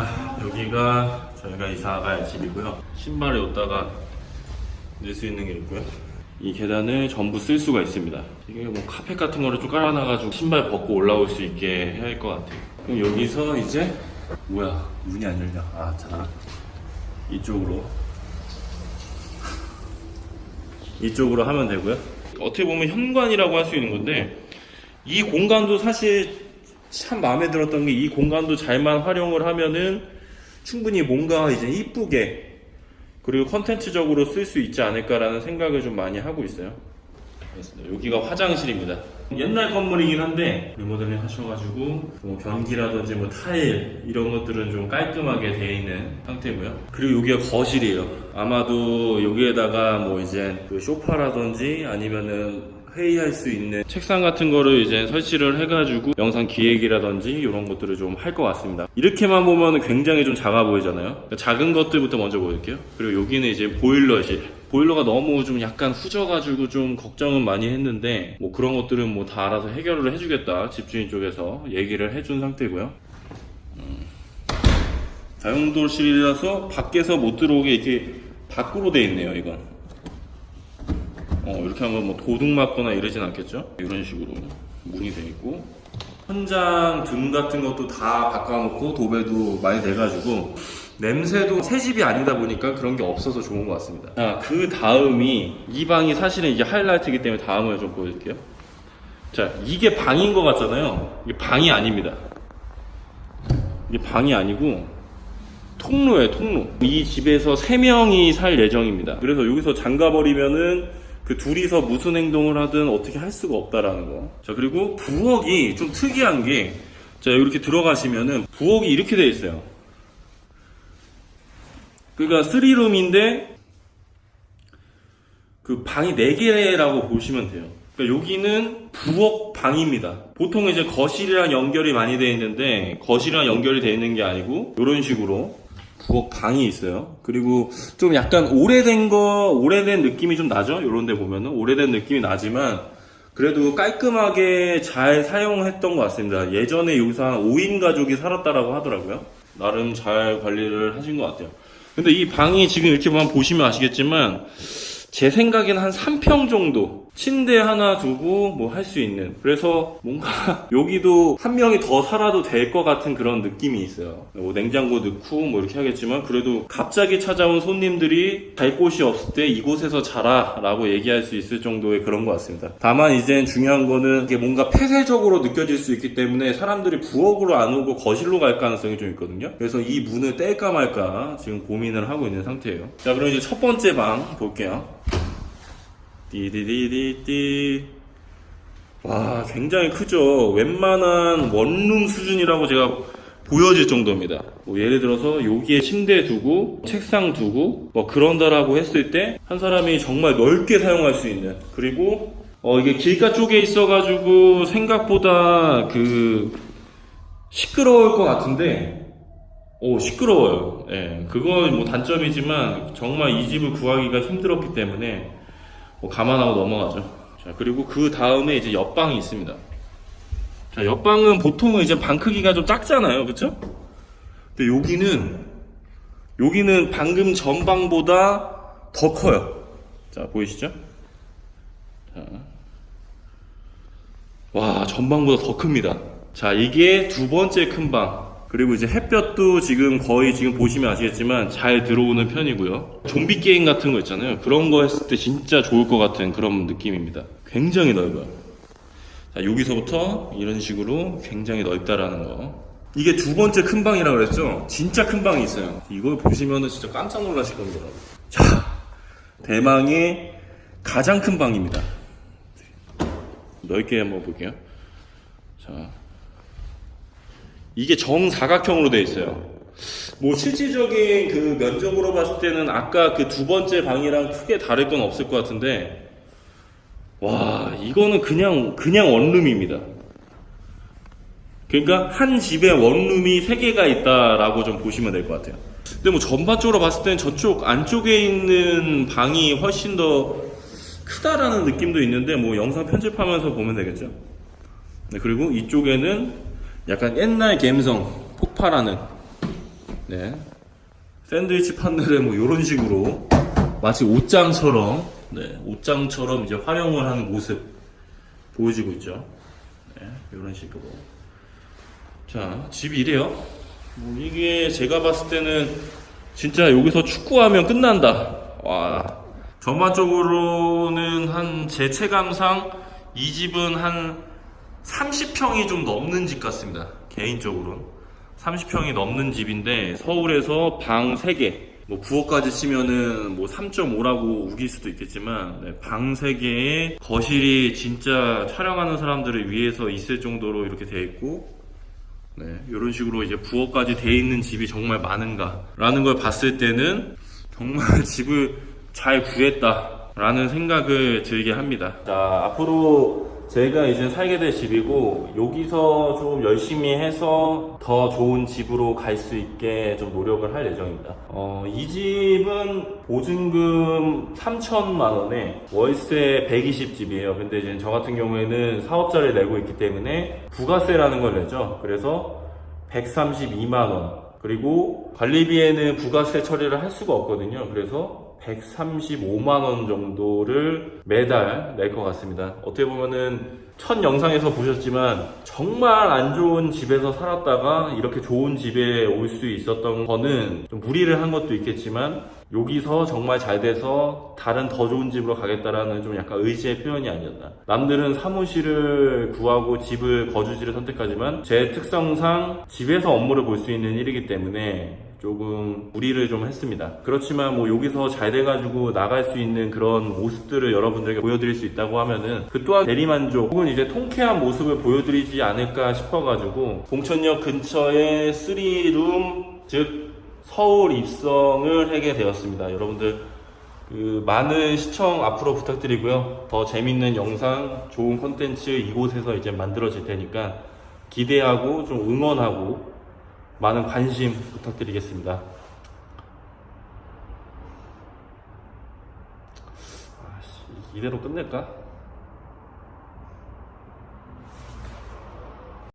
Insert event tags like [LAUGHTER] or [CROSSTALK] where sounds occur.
아, 여기가 저희가 이사갈 집이고요. 신발을 여기다가 넣을 수 있는 게 있고요. 이 계단을 전부 쓸 수가 있습니다. 이게 뭐 카펫 같은 거를 좀 깔아놔가지고 신발 벗고 올라올 수 있게 해야 할 것 같아요. 그럼 여기서 이제 뭐야 문이 안 열려. 아 자. 이쪽으로 이쪽으로 하면 되고요. 어떻게 보면 현관이라고 할 수 있는 건데 이 공간도 사실 참 마음에 들었던 게 이 공간도 잘만 활용을 하면은 충분히 뭔가 이제 이쁘게 그리고 컨텐츠적으로 쓸 수 있지 않을까라는 생각을 좀 많이 하고 있어요. 그렇습니다. 여기가 화장실입니다. 옛날 건물이긴 한데 리모델링 하셔가지고 뭐 변기라든지 뭐 타일 이런 것들은 좀 깔끔하게 되어 있는 상태고요. 그리고 여기가 거실이에요. 아마도 여기에다가 뭐 이제 그 소파라든지 아니면은 회의할 수 있는 책상 같은 거를 이제 설치를 해가지고 영상 기획이라든지 이런 것들을 좀 할 것 같습니다. 이렇게만 보면 굉장히 좀 작아 보이잖아요. 그러니까 작은 것들부터 먼저 보여드릴게요. 그리고 여기는 이제 보일러실. 보일러가 너무 좀 약간 후져가지고 좀 걱정은 많이 했는데 뭐 그런 것들은 뭐 다 알아서 해결을 해주겠다 집주인 쪽에서 얘기를 해준 상태고요. 음. 다용도실이라서 밖에서 못 들어오게 이렇게 밖으로 돼 있네요 이건. 어, 이렇게 하면 뭐 도둑 맞거나 이러진 않겠죠? 이런 식으로 문이 돼 있고 천장 등 같은 것도 다 바꿔놓고 도배도 많이 돼가지고 냄새도 새 집이 아니다 보니까 그런 게 없어서 좋은 것 같습니다. 자, 그 다음이 이 방이 사실은 이게 하이라이트이기 때문에 다음을 좀 보여드릴게요. 자, 이게 방인 것 같잖아요. 이게 방이 아닙니다. 이게 방이 아니고 통로예요, 통로. 이 집에서 세 명이 살 예정입니다. 그래서 여기서 잠가버리면은 그 둘이서 무슨 행동을 하든 어떻게 할 수가 없다라는 거. 자, 그리고 부엌이 좀 특이한 게, 자, 이렇게 들어가시면은 부엌이 이렇게 돼 있어요. 그러니까 3룸인데 그 방이 4개라고 보시면 돼요. 그러니까 여기는 부엌 방입니다. 보통 이제 거실이랑 연결이 많이 되어 있는데 거실이랑 연결이 되어 있는 게 아니고 이런 식으로 부엌 방이 있어요. 그리고 좀 약간 오래된 거, 오래된 느낌이 좀 나죠? 이런 데 보면은 오래된 느낌이 나지만 그래도 깔끔하게 잘 사용했던 것 같습니다. 예전에 여기서 한 5인 가족이 살았다라고 하더라고요. 나름 잘 관리를 하신 것 같아요. 근데 이 방이 지금 이렇게 보시면 아시겠지만 제 생각에는 한 3평 정도 침대 하나 두고 뭐 할 수 있는. 그래서 뭔가 [LAUGHS] 여기도 한 명이 더 살아도 될 것 같은 그런 느낌이 있어요. 뭐 냉장고 넣고 뭐 이렇게 하겠지만 그래도 갑자기 찾아온 손님들이 갈 곳이 없을 때 이곳에서 자라 라고 얘기할 수 있을 정도의 그런 것 같습니다. 다만 이제 중요한 거는 이게 뭔가 폐쇄적으로 느껴질 수 있기 때문에 사람들이 부엌으로 안 오고 거실로 갈 가능성이 좀 있거든요. 그래서 이 문을 뗄까 말까 지금 고민을 하고 있는 상태예요. 자 그럼 이제 첫 번째 방 볼게요 띠디디디띠. 와, 굉장히 크죠. 웬만한 원룸 수준이라고 제가 보여질 정도입니다. 뭐 예를 들어서 여기에 침대 두고 책상 두고 뭐 그런다라고 했을 때 한 사람이 정말 넓게 사용할 수 있는 그리고 어 이게 길가 쪽에 있어 가지고 생각보다 그 시끄러울 것 같은데 오 시끄러워요. 예, 그건 뭐 단점이지만 정말 이 집을 구하기가 힘들었기 때문에 뭐 감안하고 넘어가죠. 자, 그리고 그 다음에 이제 옆방이 있습니다. 자, 옆방은 보통은 이제 방 크기가 좀 작잖아요. 그쵸? 근데 여기는, 여기는 방금 전방보다 더 커요. 자, 보이시죠? 자. 와, 전방보다 더 큽니다. 자, 이게 두 번째 큰 방. 그리고 이제 햇볕도 지금 거의 지금 보시면 아시겠지만 잘 들어오는 편이고요. 좀비 게임 같은 거 있잖아요. 그런 거 했을 때 진짜 좋을 것 같은 그런 느낌입니다. 굉장히 넓어요. 자, 여기서부터 이런 식으로 굉장히 넓다라는 거. 이게 두 번째 큰 방이라고 그랬죠? 진짜 큰 방이 있어요. 이걸 보시면은 진짜 깜짝 놀라실 겁니다. 자, 대망의 가장 큰 방입니다. 넓게 한번 볼게요. 자, 이게 정사각형으로 되어 있어요. 뭐 실질적인 그 면적으로 봤을 때는 아까 그 두 번째 방이랑 크게 다를 건 없을 것 같은데 와 이거는 그냥 그냥 원룸입니다. 그러니까 한 집에 원룸이 세 개가 있다라고 좀 보시면 될 것 같아요. 근데 뭐 전반적으로 봤을 때는 저쪽 안쪽에 있는 방이 훨씬 더 크다라는 느낌도 있는데 뭐 영상 편집하면서 보면 되겠죠. 네, 그리고 이쪽에는 약간 옛날 감성 폭발하는 네. 샌드위치 판넬에 뭐 이런 식으로 마치 옷장처럼 네, 옷장처럼 이제 활용을 하는 모습 보여지고 있죠. 네, 이런 식으로. 자, 집이 이래요. 뭐 이게 제가 봤을 때는 진짜 여기서 축구하면 끝난다. 와. 전반적으로는 한 제 체감상 이 집은 한 30평이 좀 넘는 집 같습니다. 개인적으로는. 30평이 넘는 집인데 서울에서 방 3개. 뭐 부엌까지 치면은 뭐 3.5라고 우길 수도 있겠지만 네, 방 3개에 거실이 진짜 촬영하는 사람들을 위해서 있을 정도로 이렇게 되어 있고 네, 이런 식으로 이제 부엌까지 돼 있는 집이 정말 많은가라는 걸 봤을 때는 정말 [LAUGHS] 집을 잘 구했다라는 생각을 들게 합니다. 자, 앞으로 제가 이제 살게 될 집이고 여기서 좀 열심히 해서 더 좋은 집으로 갈 수 있게 좀 노력을 할 예정입니다. 어, 이 집은 보증금 3천만 원에 월세 120집이에요. 근데 이제 저 같은 경우에는 사업자를 내고 있기 때문에 부가세라는 걸 내죠. 그래서 132만 원. 그리고 관리비에는 부가세 처리를 할 수가 없거든요. 그래서 135만 원 정도를 매달 낼 것 같습니다. 어떻게 보면은 첫 영상에서 보셨지만 정말 안 좋은 집에서 살았다가 이렇게 좋은 집에 올 수 있었던 거는 좀 무리를 한 것도 있겠지만 여기서 정말 잘 돼서 다른 더 좋은 집으로 가겠다라는 좀 약간 의지의 표현이 아니었나. 남들은 사무실을 구하고 집을 거주지를 선택하지만 제 특성상 집에서 업무를 볼 수 있는 일이기 때문에 조금 무리를 좀 했습니다. 그렇지만 뭐 여기서 잘 돼가지고 나갈 수 있는 그런 모습들을 여러분들에게 보여드릴 수 있다고 하면은 그 또한 대리만족 혹은 이제 통쾌한 모습을 보여드리지 않을까 싶어가지고 공천역 근처에 3룸 즉 서울 입성을 하게 되었습니다. 여러분들 그 많은 시청 앞으로 부탁드리고요. 더 재밌는 영상, 좋은 콘텐츠 이곳에서 이제 만들어질 테니까 기대하고 좀 응원하고 많은 관심 부탁드리겠습니다. 아, 씨, 이대로 끝낼까?